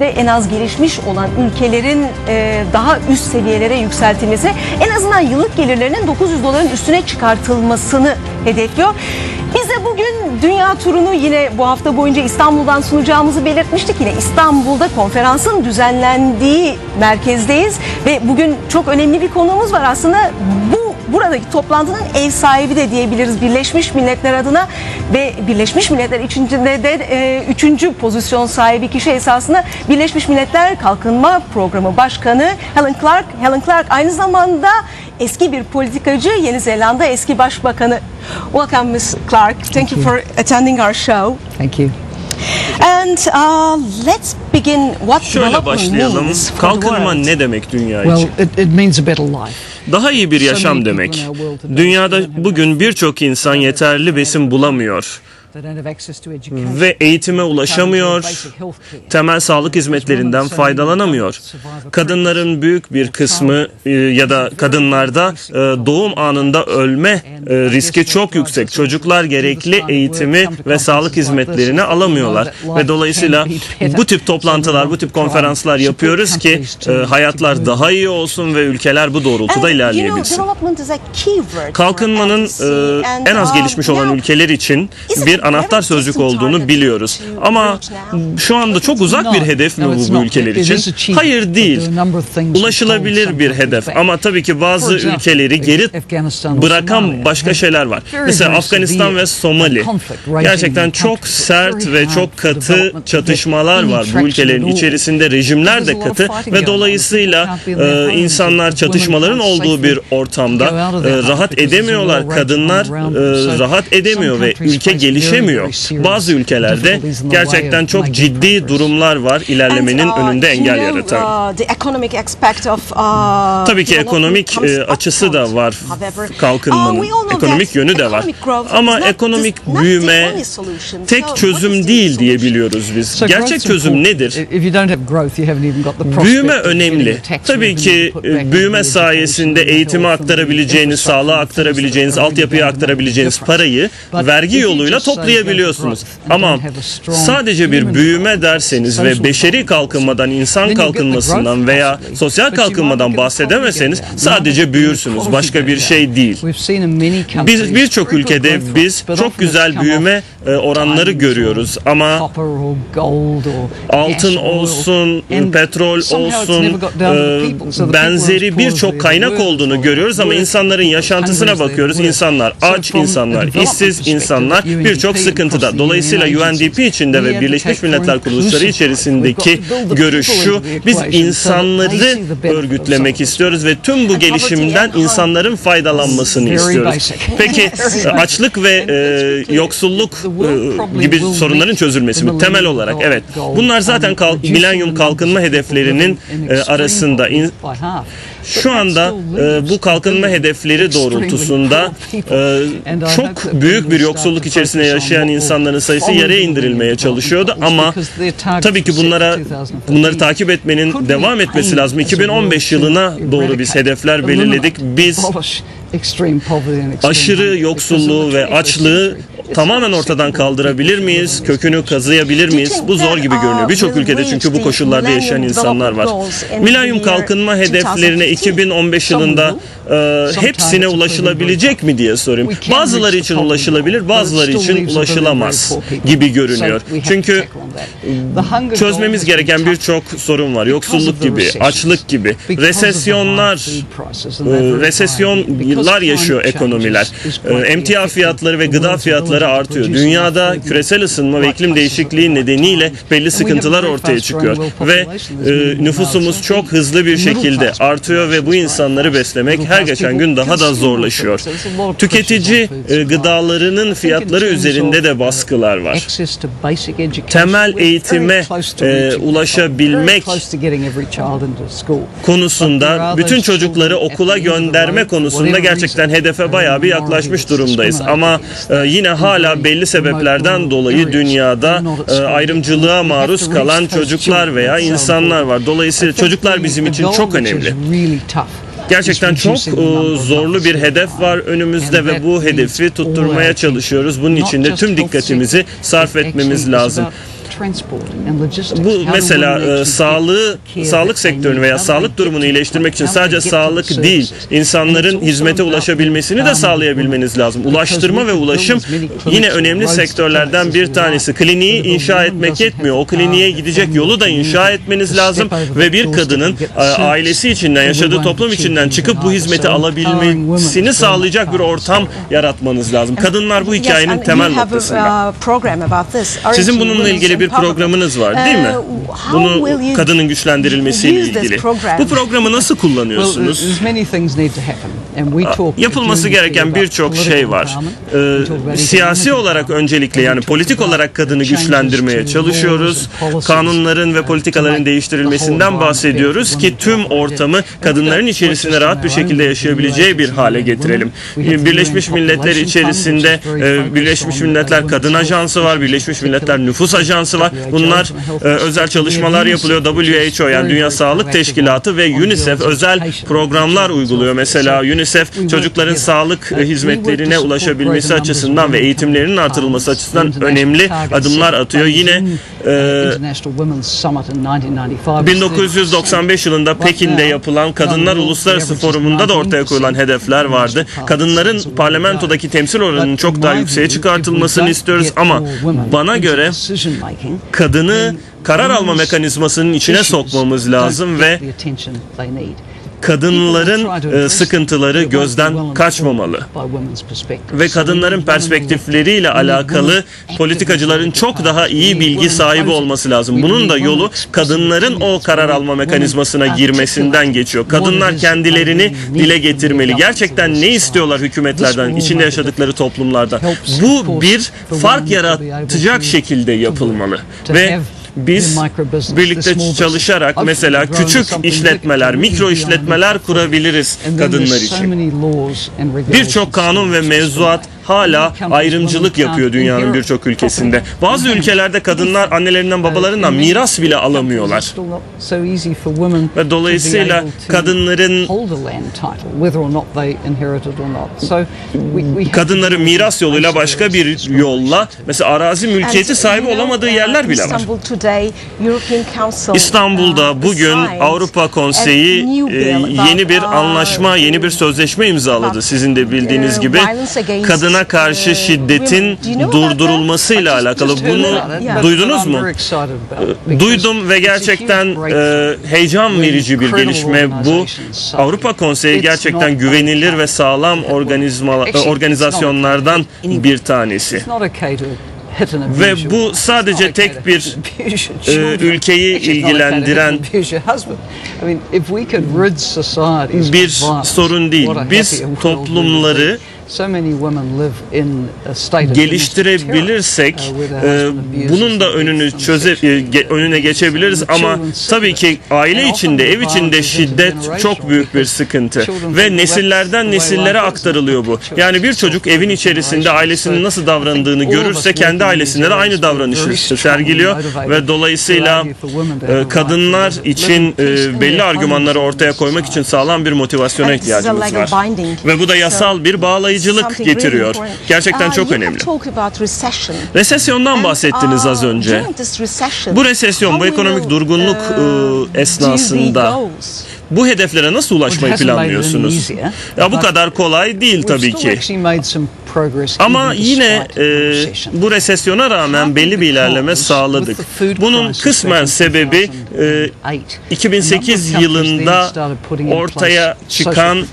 de en az gelişmiş olan ülkelerin e, daha üst seviyelere yükseltilmesi en azından yıllık gelirlerinin 900 doların üstüne çıkartılmasını hedefliyor. Biz de bugün dünya turunu yine bu hafta boyunca İstanbul'dan sunacağımızı belirtmiştik. Yine İstanbul'da konferansın düzenlendiği merkezdeyiz ve bugün çok önemli bir konuğumuz var aslında. Bu buradaki toplantının ev sahibi de diyebiliriz Birleşmiş Milletler adına ve Birleşmiş Milletler içinde de e, üçüncü pozisyon sahibi kişi esasında Birleşmiş Milletler Kalkınma Programı Başkanı Helen Clark. Helen Clark aynı zamanda eski bir politikacı, Yeni Zelanda eski başbakanı. Welcome Ms. Clark. Thank you for attending our show. Thank you. And uh, let's begin what Şöyle development başlayalım. means for the Kalkınma ne demek dünya Well, için? it, it means a better life. Daha iyi bir yaşam demek. Dünyada bugün birçok insan yeterli besin bulamıyor They don't have access to education. ve eğitime ulaşamıyor, temel sağlık hizmetlerinden faydalanamıyor. Kadınların büyük bir kısmı e, ya da kadınlarda e, doğum anında ölme e, riski çok yüksek. Çocuklar gerekli eğitimi ve sağlık hizmetlerini alamıyorlar ve dolayısıyla bu tip toplantılar, bu tip konferanslar yapıyoruz ki hayatlar daha iyi olsun ve ülkeler bu doğrultuda ilerleyebilsin. Kalkınmanın en az um, gelişmiş olan ülkeler için bir anahtar sözcük olduğunu biliyoruz. Ama şu anda çok uzak bir hedef mi bu bu ülkeler için? Hayır değil. Ulaşılabilir bir hedef ama tabii ki bazı ülkeleri geri bırakan başka şeyler var. Mesela Afganistan ve Somali. Gerçekten çok sert ve çok katı çatışmalar var bu ülkelerin içerisinde. Rejimler de katı ve dolayısıyla e, insanlar çatışmaların olduğu bir ortamda e, rahat edemiyorlar. Kadınlar e, rahat edemiyor ve ülke face serious Bazı ülkelerde gerçekten çok ciddi durumlar var ilerlemenin uh, önünde engel know, yaratan. uh, uh, Tabii ki ekonomik e, açısı da var kalkınmanın. uh, Ekonomik yönü de var. Ama ekonomik büyüme tek çözüm değil solution? diyebiliyoruz biz. Gerçek çözüm nedir? Büyüme önemli. Tabii ki e, büyüme sayesinde eğitime aktarabileceğiniz, sağlığa aktarabileceğiniz, altyapıya aktarabileceğiniz parayı vergi yoluyla say toplayabiliyorsunuz. Ama sadece bir büyüme derseniz ve beşeri kalkınmadan, insan kalkınmasından veya sosyal kalkınmadan. You sadece büyürsünüz. Başka bir şey değil. Biz birçok ülkede biz çok güzel büyüme e, oranları görüyoruz ama altın olsun, petrol olsun, benzeri birçok kaynak olduğunu görüyoruz ama insanların yaşantısına bakıyoruz. İnsanlar aç insanlar, işsiz insanlar birçok across sıkıntıda. Dolayısıyla UN UNDP içinde ve Birleşmiş Milletler kuruluşları içerisindeki into the biz insanları örgütlemek istiyoruz ve tüm bu gelişimden insanların faydalanmasını istiyoruz. Peki açlık ve e, yoksulluk e, gibi sorunların çözülmesi mi? Temel olarak evet. Bunlar zaten on kal- reducing milenyum kalkınma hedeflerinin e, arasında in- şu anda e, bu kalkınma hedefleri doğrultusunda e, çok büyük bir yoksulluk içerisinde yaşayan insanların sayısı yarıya indirilmeye çalışıyordu ama tabii ki bunlara bunları takip etmenin devam etmesi lazım. 2015 yılına doğru biz hedefler belirledik. Biz aşırı yoksulluğu ve açlığı tamamen ortadan kaldırabilir miyiz? Kökünü kazıyabilir miyiz? Bu zor gibi görünüyor. Birçok ülkede çünkü bu koşullarda yaşayan insanlar var. Milenyum kalkınma hedeflerine 2015 yılında e, hepsine ulaşılabilecek mi diye sorayım. Bazıları için ulaşılabilir, bazıları için ulaşılamaz gibi görünüyor. Çünkü çözmemiz gereken birçok sorun var. Yoksulluk gibi, açlık gibi, resesyonlar, e, resesyonlar yaşıyor ekonomiler. E, Emtia fiyatları ve gıda fiyatları artıyor. Dünyada küresel ısınma ve iklim değişikliği nedeniyle belli sıkıntılar ortaya çıkıyor ve e, nüfusumuz çok hızlı bir şekilde artıyor ve bu insanları beslemek her geçen gün daha da zorlaşıyor. Tüketici e, gıdalarının fiyatları üzerinde de baskılar var. Temel eğitime e, ulaşabilmek konusunda bütün çocukları okula gönderme konusunda gerçekten hedefe bayağı bir yaklaşmış durumdayız. Ama e, yine hala belli sebeplerden dolayı dünyada e, ayrımcılığa maruz kalan çocuklar veya insanlar var. Dolayısıyla çocuklar bizim için çok önemli. Gerçekten çok e, zorlu bir hedef var önümüzde ve bu hedefi tutturmaya çalışıyoruz. Bunun için de tüm dikkatimizi sarf etmemiz lazım. Bu mesela e, sağlığı, sağlık sektörünü veya sağlık durumunu iyileştirmek için sadece sağlık değil, insanların hizmete ulaşabilmesini de sağlayabilmeniz lazım. Ulaştırma ve ulaşım yine önemli sektörlerden bir tanesi. Kliniği inşa etmek yetmiyor. O kliniğe gidecek yolu da inşa etmeniz lazım ve bir kadının e, ailesi içinden, yaşadığı toplum içinden çıkıp bu hizmeti alabilmesini sağlayacak bir ortam yaratmanız lazım. Kadınlar bu hikayenin temel noktasında. Sizin bununla ilgili bir programınız var değil mi? Bunu kadının güçlendirilmesiyle ilgili. Bu programı nasıl kullanıyorsunuz? Yapılması gereken birçok şey var. Ee, siyasi olarak öncelikle yani politik olarak kadını güçlendirmeye çalışıyoruz. Kanunların ve politikaların değiştirilmesinden bahsediyoruz ki tüm ortamı kadınların içerisinde rahat bir şekilde yaşayabileceği bir hale getirelim. Birleşmiş Milletler içerisinde e, Birleşmiş Milletler Kadın Ajansı var, Birleşmiş Milletler Nüfus Ajansı var. Bunlar e, özel çalışmalar yapılıyor. WHO yani Dünya Sağlık Teşkilatı ve UNICEF özel programlar uyguluyor. Mesela UNICEF çocukların sağlık hizmetlerine ulaşabilmesi açısından ve eğitimlerinin artırılması açısından önemli adımlar atıyor. Yine e, 1995 yılında Pekin'de yapılan Kadınlar Uluslararası Forumunda da ortaya koyulan hedefler vardı. Kadınların parlamentodaki temsil oranının çok daha yükseğe çıkartılmasını istiyoruz ama bana göre kadını karar alma mekanizmasının içine sokmamız lazım ve kadınların e, sıkıntıları gözden kaçmamalı. Ve kadınların perspektifleriyle alakalı politikacıların çok daha iyi bilgi sahibi olması lazım. Bunun da yolu kadınların o karar alma mekanizmasına girmesinden geçiyor. Kadınlar kendilerini dile getirmeli. Gerçekten ne istiyorlar hükümetlerden, içinde yaşadıkları toplumlardan? Bu bir fark yaratacak şekilde yapılmalı. Ve biz birlikte çalışarak mesela küçük işletmeler, mikro işletmeler kurabiliriz kadınlar için. Birçok kanun ve mevzuat hala ayrımcılık yapıyor dünyanın birçok ülkesinde. Bazı ülkelerde kadınlar annelerinden babalarından miras bile alamıyorlar. Ve dolayısıyla kadınların kadınların miras yoluyla başka bir yolla mesela arazi mülkiyeti sahibi olamadığı yerler bile var. İstanbul'da bugün Avrupa Konseyi yeni bir anlaşma, yeni bir sözleşme imzaladı sizin de bildiğiniz gibi. Kadın kadına karşı şiddetin durdurulmasıyla alakalı. Bunu duydunuz mu? Duydum ve gerçekten e, heyecan verici bir gelişme bu. Avrupa Konseyi gerçekten güvenilir ve sağlam organizasyonlardan bir tanesi. Ve bu sadece tek bir e, ülkeyi ilgilendiren bir sorun değil. Biz toplumları geliştirebilirsek e, bunun da önünü çöze e, önüne geçebiliriz ama tabii ki aile içinde ev içinde şiddet çok büyük bir sıkıntı. ve nesillerden nesillere aktarılıyor bu. Yani bir çocuk evin içerisinde ailesinin nasıl davrandığını görürse kendi ailesinde de aynı davranışı sergiliyor ve dolayısıyla e, kadınlar için belli argümanları ortaya koymak için sağlam bir motivasyona ihtiyacımız var. Ve bu da yasal bir bağlayıcı yaratıcılık getiriyor. Gerçekten çok önemli. Resesyondan bahsettiniz az önce. Bu resesyon, bu ekonomik durgunluk e, esnasında bu hedeflere nasıl ulaşmayı planlıyorsunuz? Ya bu kadar kolay değil tabii ki. Ama yine e, bu resesyona rağmen belli bir ilerleme sağladık. Bunun kısmen sebebi e, 2008 yılında ortaya çıkan e,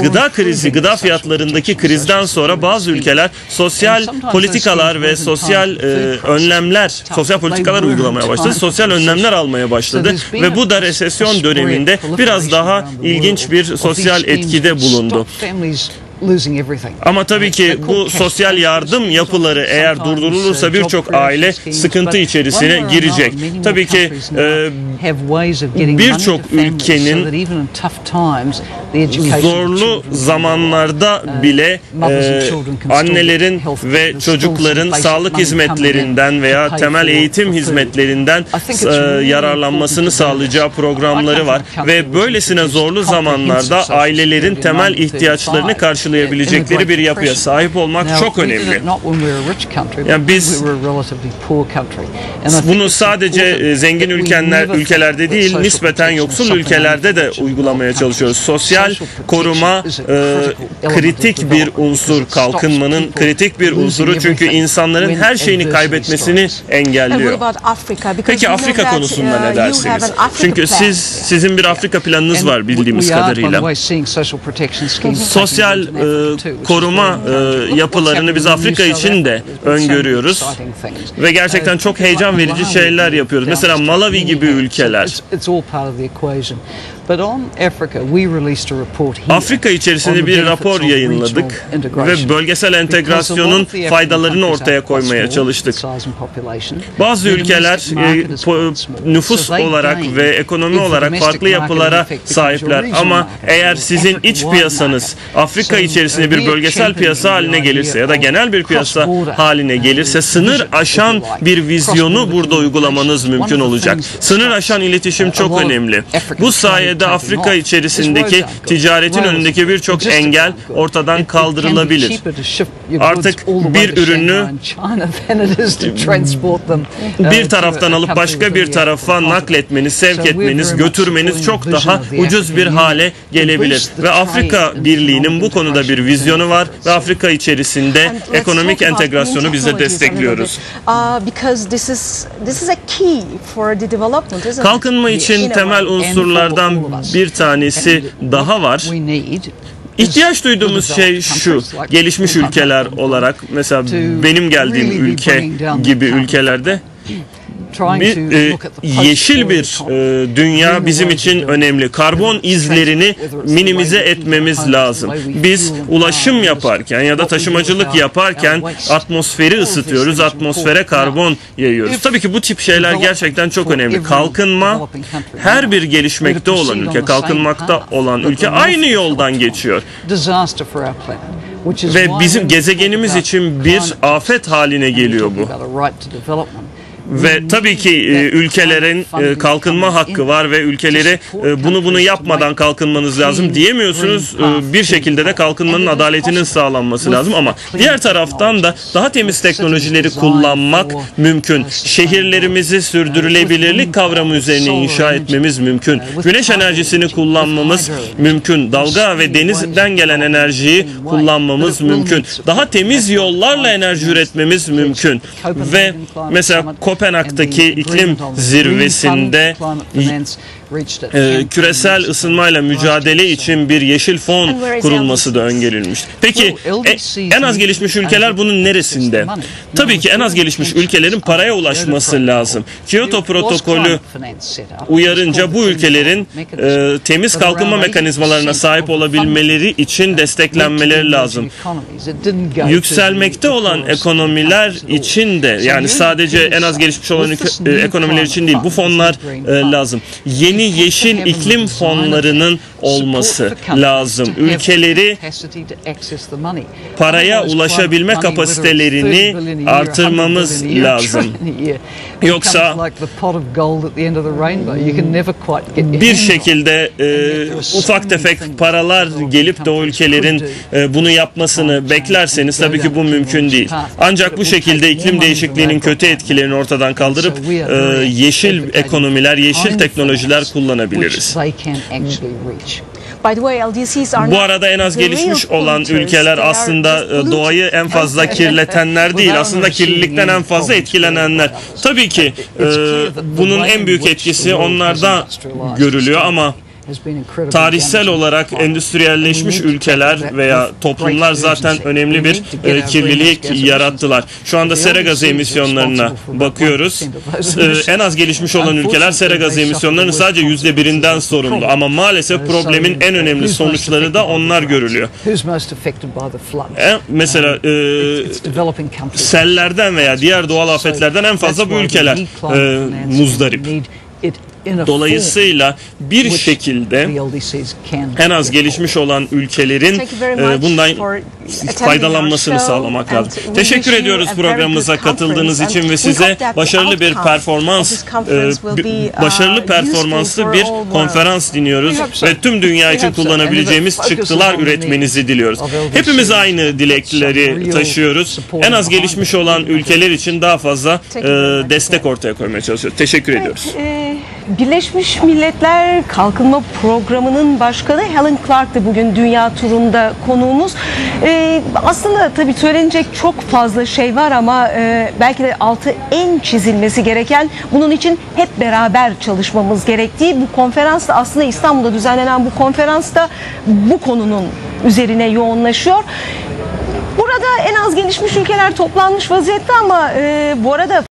gıda krizi, gıda fiyatlarındaki krizden sonra bazı ülkeler sosyal politikalar ve sosyal e, önlemler, sosyal politikalar uygulamaya başladı. Sosyal önlemler almaya başladı ve bu da resesyon döneminde biraz daha ilginç bir sosyal etkide bulundu. Ama tabii ki bu sosyal yardım yapıları eğer durdurulursa birçok aile sıkıntı içerisine girecek. Tabii ki e, birçok ülkenin zorlu zamanlarda bile e, annelerin ve çocukların sağlık hizmetlerinden veya temel eğitim hizmetlerinden e, yararlanmasını sağlayacağı programları var ve böylesine zorlu zamanlarda ailelerin temel ihtiyaçlarını karşılayacağı karşılayabilecekleri bir yapıya sahip olmak çok önemli. Yani biz- Bunu sadece e, zengin ülkeler ülkelerde değil, nispeten yoksul ülkelerde de uygulamaya çalışıyoruz. Sosyal koruma e, kritik bir unsur, kalkınmanın kritik bir unsuru çünkü insanların her şeyini kaybetmesini engelliyor. Peki Afrika konusunda uh, ne dersiniz? Çünkü siz sizin bir Afrika planınız var bildiğimiz kadarıyla. Sosyal e, koruma e, yapılarını biz Afrika için de öngörüyoruz ve gerçekten Uh, çok heyecan verici şeyler yapıyoruz. Mesela Malawi gibi ülkeler. Afrika içerisinde bir rapor yayınladık ve bölgesel entegrasyonun faydalarını ortaya koymaya çalıştık. Bazı ülkeler e, nüfus olarak ve ekonomi olarak farklı yapılara sahipler ama eğer sizin iç piyasanız. Afrika içerisinde uh, bir bölgesel piyasa haline gelirse ya da genel bir piyasa haline gelirse sınır aşan bir vizyonu burada uygulamanız mümkün olacak. Sınır aşan iletişim çok önemli. Bu trade sayede Afrika içerisindeki ticaretin önündeki birçok engel ortadan kaldırılabilir. Artık bir ürünü uh, bir to taraftan alıp başka bir tarafa nakletmeniz, sevk etmeniz, götürmeniz çok daha ucuz bir hale gelebilir. Ve Afrika Birliği'nin bu konuda bir vizyonu var ve Afrika içerisinde ekonomik entegrasyonu biz de destekliyoruz. Uh? Kalkınma için temel unsurlardan bir tanesi daha var. İhtiyaç duyduğumuz şey şu, gelişmiş ülkeler olarak mesela benim geldiğim ülke gibi ülkelerde bir e, yeşil bir e, dünya bizim için önemli. Karbon izlerini minimize etmemiz lazım. Biz ulaşım yaparken ya da taşımacılık yaparken atmosferi ısıtıyoruz, atmosfere karbon yayıyoruz. Tabii ki bu tip şeyler gerçekten çok önemli. Kalkınma her bir gelişmekte olan ülke, kalkınmakta olan ülke aynı yoldan geçiyor. Ve bizim gezegenimiz için bir afet haline geliyor bu. Ve tabii ki e, ülkelerin e, kalkınma hakkı var ve ülkeleri e, bunu bunu yapmadan kalkınmanız lazım diyemiyorsunuz. Bir şekilde de kalkınmanın adaletinin sağlanması lazım ama diğer taraftan da daha temiz teknolojileri kullanmak mümkün. Şehirlerimizi sürdürülebilirlik kavramı üzerine inşa etmemiz mümkün. Güneş enerjisini kullanmamız mümkün. Dalga ve denizden gelen enerjiyi kullanmamız mümkün. Daha temiz yollarla enerji üretmemiz mümkün. Ve mesela Kopenhag'daki iklim zirvesinde e, küresel ısınmayla mücadele için bir yeşil fon kurulması da öngörülmüş. Peki e, en az gelişmiş ülkeler bunun neresinde? Tabii ki en az gelişmiş ülkelerin paraya ulaşması lazım. Kyoto protokolü uyarınca bu ülkelerin e, temiz kalkınma mekanizmalarına sahip olabilmeleri için desteklenmeleri lazım. Yükselmekte olan ekonomiler için de yani sadece en az gelişmiş olan e, ekonomiler için değil bu fonlar e, lazım. Yeni yeşil iklim fonlarının olması lazım. Ülkeleri paraya ulaşabilme kapasitelerini artırmamız lazım. Yoksa bir şekilde e, ufak tefek paralar gelip de o ülkelerin e, bunu yapmasını beklerseniz tabii ki bu mümkün değil. Ancak bu şekilde iklim değişikliğinin kötü etkilerini ortadan kaldırıp e, yeşil ekonomiler, yeşil teknolojiler kullanabiliriz. Bu arada en az gelişmiş olan ülkeler aslında e, doğayı en fazla kirletenler değil, aslında kirlilikten en fazla etkilenenler. Tabii ki e, bunun en büyük etkisi onlarda görülüyor ama tarihsel olarak endüstriyelleşmiş ülkeler veya toplumlar zaten önemli bir e, kirlilik yarattılar. Şu anda sera gazı emisyonlarına bakıyoruz. E, en az gelişmiş olan ülkeler sera gazı emisyonlarının sadece yüzde birinden sorumlu. Ama maalesef problemin en önemli sonuçları da onlar görülüyor. Mesela e, sellerden veya diğer doğal afetlerden en fazla bu ülkeler e, muzdarip. Dolayısıyla bir şekilde en az gelişmiş olan ülkelerin e, bundan faydalanmasını sağlamak lazım. Teşekkür ediyoruz programımıza katıldığınız için ve size başarılı bir performans, e, bi- başarılı performanslı bir konferans diliyoruz ve tüm dünya için kullanabileceğimiz çıktılar üretmenizi diliyoruz. Hepimiz aynı dilekleri taşıyoruz. En az gelişmiş olan ülkeler için daha fazla e, destek ortaya koymaya çalışıyoruz. Teşekkür ediyoruz. Birleşmiş Milletler Kalkınma Programı'nın başkanı Helen Clark da bugün dünya turunda konuğumuz. Ee, aslında tabii söylenecek çok fazla şey var ama e, belki de altı en çizilmesi gereken bunun için hep beraber çalışmamız gerektiği bu konferans da aslında İstanbul'da düzenlenen bu konferans da bu konunun üzerine yoğunlaşıyor. Burada en az gelişmiş ülkeler toplanmış vaziyette ama e, bu arada